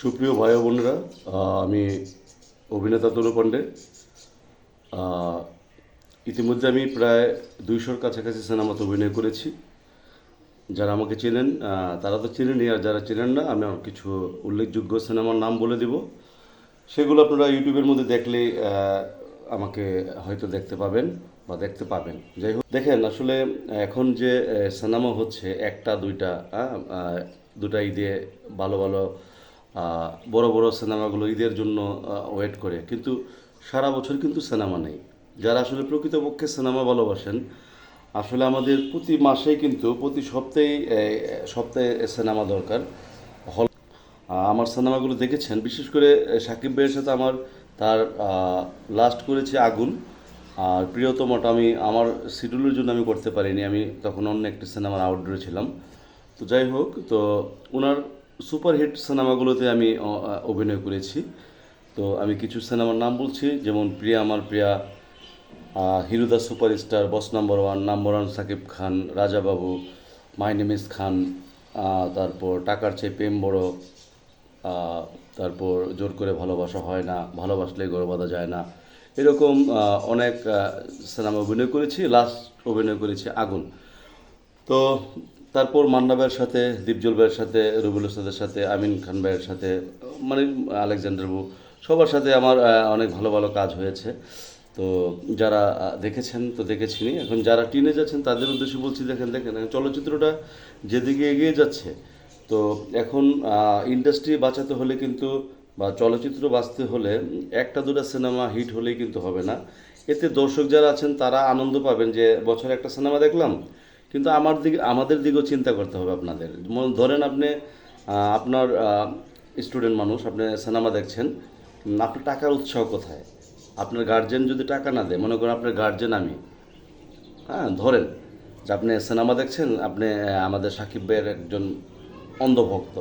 সুপ্রিয় ভাই বোনেরা আমি অভিনেতা তনু পাণ্ডে। ইতিমধ্যে আমি প্রায় দুইশোর কাছাকাছি সিনেমাতে অভিনয় করেছি। যারা আমাকে চেনেন তারা তো চেনেনই, আর যারা চেনেন না, আমি কিছু উল্লেখযোগ্য সিনেমার নাম বলে দেব। সেগুলো আপনারা ইউটিউবের মধ্যে দেখলে আমাকে হয়তো দেখতে পাবেন বা দেখতে পাবেন। যাই হোক, দেখেন, আসলে এখন যে সিনেমা হচ্ছে, একটা, দুইটা দুটা ঈদে ভালো ভালো বড় বড় সিনেমাগুলো ঈদের জন্য ওয়েট করে। কিন্তু সারা বছর কিন্তু সিনেমা নেই। যারা আসলে প্রকৃতপক্ষে সিনেমা ভালোবাসেন, আসলে আমাদের প্রতি মাসেই কিন্তু, প্রতি সপ্তাহে সপ্তাহে সিনেমা দরকার। হল আমার সিনেমাগুলো দেখেছেন, বিশেষ করে সাকিব ভাইয়ের সাথে আমার, তার লাস্ট করেছি আগুন। আর প্রিয়তমটা আমি, আমার শিডিউলের জন্য আমি করতে পারিনি। আমি তখন অন্য একটি সিনেমার আউটডোরে ছিলাম। তো যাই হোক, তো ওনার সুপারহিট সিনেমাগুলোতে আমি অভিনয় করেছি। তো আমি কিছু সিনেমার নাম বলছি, যেমন প্রিয়া আমার Priya হিরুদা superstar, boss number one number one Shakib Khan Rajababu my Khan তারপর টাকার চেয়ে প্রেম বড় তারপর জোর করে ভালোবাসা হয় না, ভালোবাসলে গড় বাঁধা যায় না। এরকম অনেক সিনেমা অভিনয় করেছি, লাস্ট অভিনয় করেছি আগুন। তো তারপর মান্না ভাইয়ের সাথে, দীপজল ভাইয়ের সাথে রবিউল ওস্তাদের সাথে, আমিন খান ভাইয়ের সাথে মানে আলেকজান্ডার বু সবার সাথে আমার অনেক ভালো ভালো কাজ হয়েছে। তো যারা দেখেছেন, তো দেখেছিনি। এখন যারা টিনে যাচ্ছেন, তাদের উদ্দেশ্যে বলছি, দেখেন দেখেন চলচ্চিত্রটা যেদিকে এগিয়ে যাচ্ছে, তো এখন ইন্ডাস্ট্রি বাঁচাতে হলে কিন্তু, বা চলচ্চিত্র বাঁচতে হলে একটা দুটা সিনেমা হিট হলেই কিন্তু হবে না। এতে দর্শক যারা আছেন, তারা আনন্দ পাবেন যে বছরে একটা সিনেমা দেখলাম কিন্তু আমার দিকে, আমাদের দিকেও চিন্তা করতে হবে আপনাদের। ধরেন আপনি আপনার স্টুডেন্ট মানুষ, আপনি সিনেমা দেখছেন আপনার টাকার উৎসাহ কোথায়? আপনার গার্জেন যদি টাকা না দেয়, মনে করেন আপনার গার্জেন আমি হ্যাঁ ধরেন যে আপনি সিনেমা দেখছেন, আপনি আমাদের সাকিব ভাইয়ের একজন অন্ধভক্ত।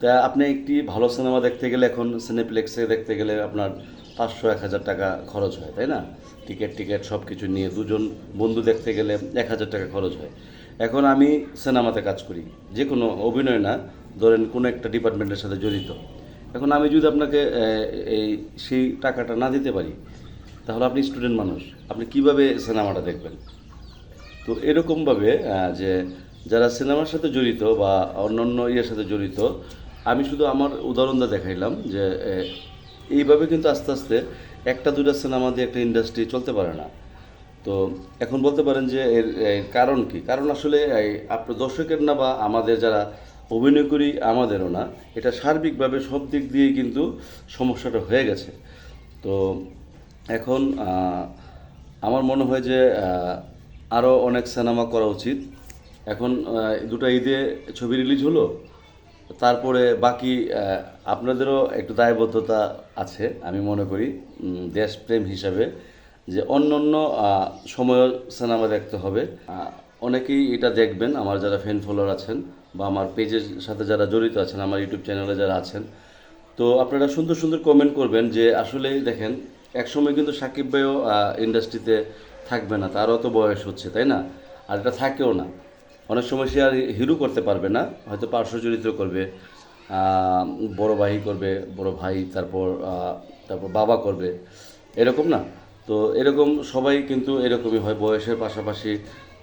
তা আপনি একটি ভালো সিনেমা দেখতে গেলে এখন সিনেপ্লেক্সে দেখতে গেলে আপনার পাঁচশো এক হাজার টাকা খরচ হয়, তাই না? টিকিট টিকিট সব কিছু নিয়ে দুজন বন্ধু দেখতে গেলে এক হাজার টাকা খরচ হয়। এখন আমি সিনেমাতে কাজ করি, যে কোনো অভিনয় না, ধরেন কোনো একটা ডিপার্টমেন্টের সাথে জড়িত। এখন আমি যদি আপনাকে এই, সেই টাকাটা না দিতে পারি, তাহলে আপনি স্টুডেন্ট মানুষ, আপনি কীভাবে সিনেমাটা দেখবেন? তো এরকমভাবে যে যারা সিনেমার সাথে জড়িত বা অন্য অন্য ইয়ের সাথে জড়িত, আমি শুধু আমার উদাহরণটা দেখাইলাম যে এইভাবে কিন্তু আস্তে আস্তে একটা দুটা সিনেমা দিয়ে একটা ইন্ডাস্ট্রি চলতে পারে না। তো এখন বলতে পারেন যে এর কারণ কি? কারণ আসলে আপনার দর্শকের না বা আমাদের যারা অভিনয় করি আমাদেরও না, এটা সার্বিকভাবে সব দিক দিয়েই কিন্তু সমস্যাটা হয়ে গেছে। তো এখন আমার মনে হয় যে আরও অনেক সিনেমা করা উচিত। এখন দুটো ঈদে ছবি রিলিজ হলো। তারপরে বাকি আপনাদেরও একটু দায়বদ্ধতা আছে, আমি মনে করি দেশপ্রেম হিসাবে, যে অন্য অন্য সময়ও সিনেমা দেখতে হবে। অনেকেই এটা দেখবেন, আমার যারা ফ্যান ফলোয়ার আছেন, বা আমার পেজের সাথে যারা জড়িত আছেন, আমার ইউটিউব চ্যানেলে যারা আছেন, তো আপনারা সুন্দর সুন্দর কমেন্ট করবেন যে আসলে দেখেন, একসময় কিন্তু সাকিব ভাইও ইন্ডাস্ট্রিতে থাকবে না, তারও তো বয়স হচ্ছে, তাই না? আর এটা থাকেও না। অনেক সময় সে আর হিরো করতে পারবে না, হয়তো পার্শ্ব চরিত্র করবে বড় ভাই করবে, বড় ভাই, তারপর তারপর বাবা করবে, এরকম না। তো এরকম সবাই কিন্তু এরকমই হয় বয়সের পাশাপাশি।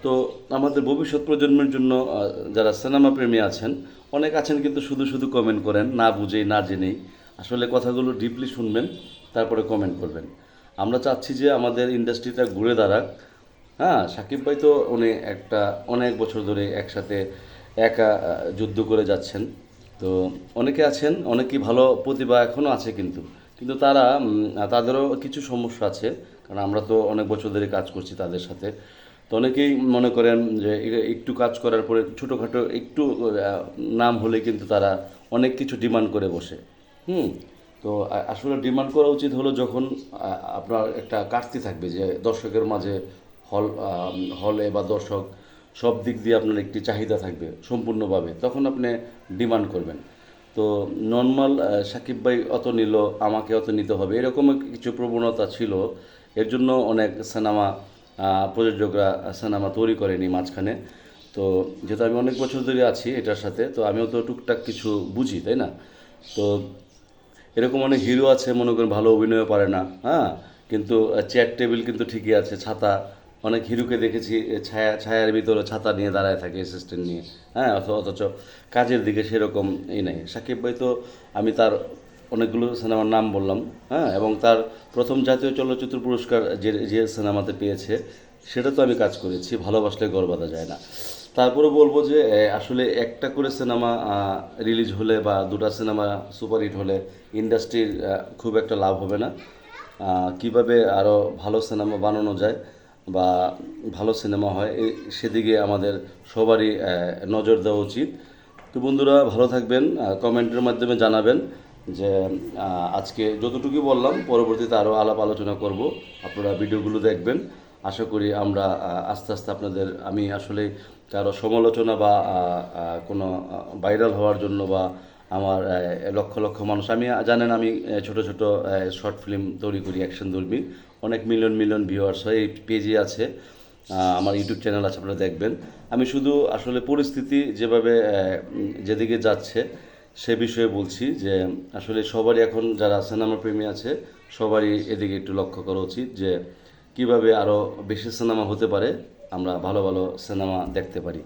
তো আমাদের ভবিষ্যৎ প্রজন্মের জন্য যারা সিনেমা প্রেমী আছেন, অনেক আছেন কিন্তু শুধু শুধু কমেন্ট করেন, না বুঝেই, না জেনেই। আসলে কথাগুলো ডিপলি শুনবেন, তারপরে কমেন্ট করবেন। আমরা চাচ্ছি যে আমাদের ইন্ডাস্ট্রিটা ঘুরে দাঁড়াক। হ্যাঁ সাকিব ভাই তো উনি একটা অনেক বছর ধরে একসাথে একা যুদ্ধ করে যাচ্ছেন। তো অনেকে আছেন, অনেকেই ভালো প্রতিভা এখনও আছে কিন্তু। কিন্তু তারা তাদেরও কিছু সমস্যা আছে, কারণ আমরা তো অনেক বছর ধরে কাজ করছি তাদের সাথে। তো অনেকেই মনে করেন যে একটু কাজ করার পরে ছোটোখাটো একটু নাম হলে কিন্তু তারা অনেক কিছু ডিমান্ড করে বসে। হুম, তো আসলে ডিমান্ড করা উচিত হলো যখন আপনার একটা কাটতি থাকবে যে দর্শকের মাঝে হল হলে বা দর্শক, সব দিক দিয়ে আপনার একটি চাহিদা থাকবে সম্পূর্ণভাবে। তখন আপনি ডিমান্ড করবেন। তো নর্মাল সাকিব ভাই অত নিল, আমাকে অত নিতে হবে, এরকম কিছু প্রবণতা ছিল। এর জন্য অনেক সিনেমা প্রযোজকরা সিনেমা তৈরি করেনি মাঝখানে। তো যেহেতু আমি অনেক বছর ধরে আছি এটার সাথে, তো আমিও তো টুকটাক কিছু বুঝি, তাই না? তো এরকম অনেক হিরো আছে, মনে করেন ভালো অভিনয় পারে না হ্যাঁ? কিন্তু চেয়ার টেবিল কিন্তু ঠিকই আছে, ছাতা অনেক হিরুকে দেখেছি ছায়া, ছায়ার ভিতরে ছাতা নিয়ে দাঁড়ায় থাকে অ্যাসিস্ট্যান্ট নিয়ে। হ্যাঁ অথ- অথচ কাজের দিকে সেরকম এই নাই। সাকিব ভাই তো, আমি তার অনেকগুলো সিনেমার নাম বললাম হ্যাঁ এবং তার প্রথম জাতীয় চলচ্চিত্র পুরস্কার যে যে সিনেমাতে পেয়েছে, সেটা তো আমি কাজ করেছি, ভালোবাসলে গড় বাঁধা যায় না। তারপরে বলব যে আসলে একটা করে সিনেমা রিলিজ হলে বা দুটা সিনেমা সুপারহিট হলে ইন্ডাস্ট্রির খুব একটা লাভ হবে না। কীভাবে আরও ভালো সিনেমা বানানো যায় বা ভালো সিনেমা হয় সেদিকে আমাদের সবারই নজর দেওয়া উচিত। তো বন্ধুরা, ভালো থাকবেন কমেন্টের মাধ্যমে জানাবেন যে আজকে যতটুকু বললাম, পরবর্তীতে আরও আলাপ আলোচনা করব। আপনারা ভিডিওগুলো দেখবেন। আশা করি আমরা আস্তে আস্তে আপনাদের, আমি আসলে কারও সমালোচনা বা কোনো ভাইরাল হওয়ার জন্য বা আমার লক্ষ লক্ষ মানুষ। আমি জানেন আমি ছোট ছোট শর্ট ফিল্ম তৈরি করি, অ্যাকশন ধর্মী। অনেক মিলিয়ন মিলিয়ন ভিউয়ার্স হয়, এই পেজে আছে। আমার ইউটিউব চ্যানেল আছে, আপনারা দেখবেন। আমি শুধু আসলে পরিস্থিতি যেভাবে যেদিকে যাচ্ছে, সে বিষয়ে বলছি যে, আসলে সবারই এখন যারা সিনেমা প্রেমী আছে, সবারই এদিকে একটু লক্ষ্য করা উচিত যে, কীভাবে আরও বেশি সিনেমা হতে পারে, আমরা ভালো ভালো সিনেমা দেখতে পারি।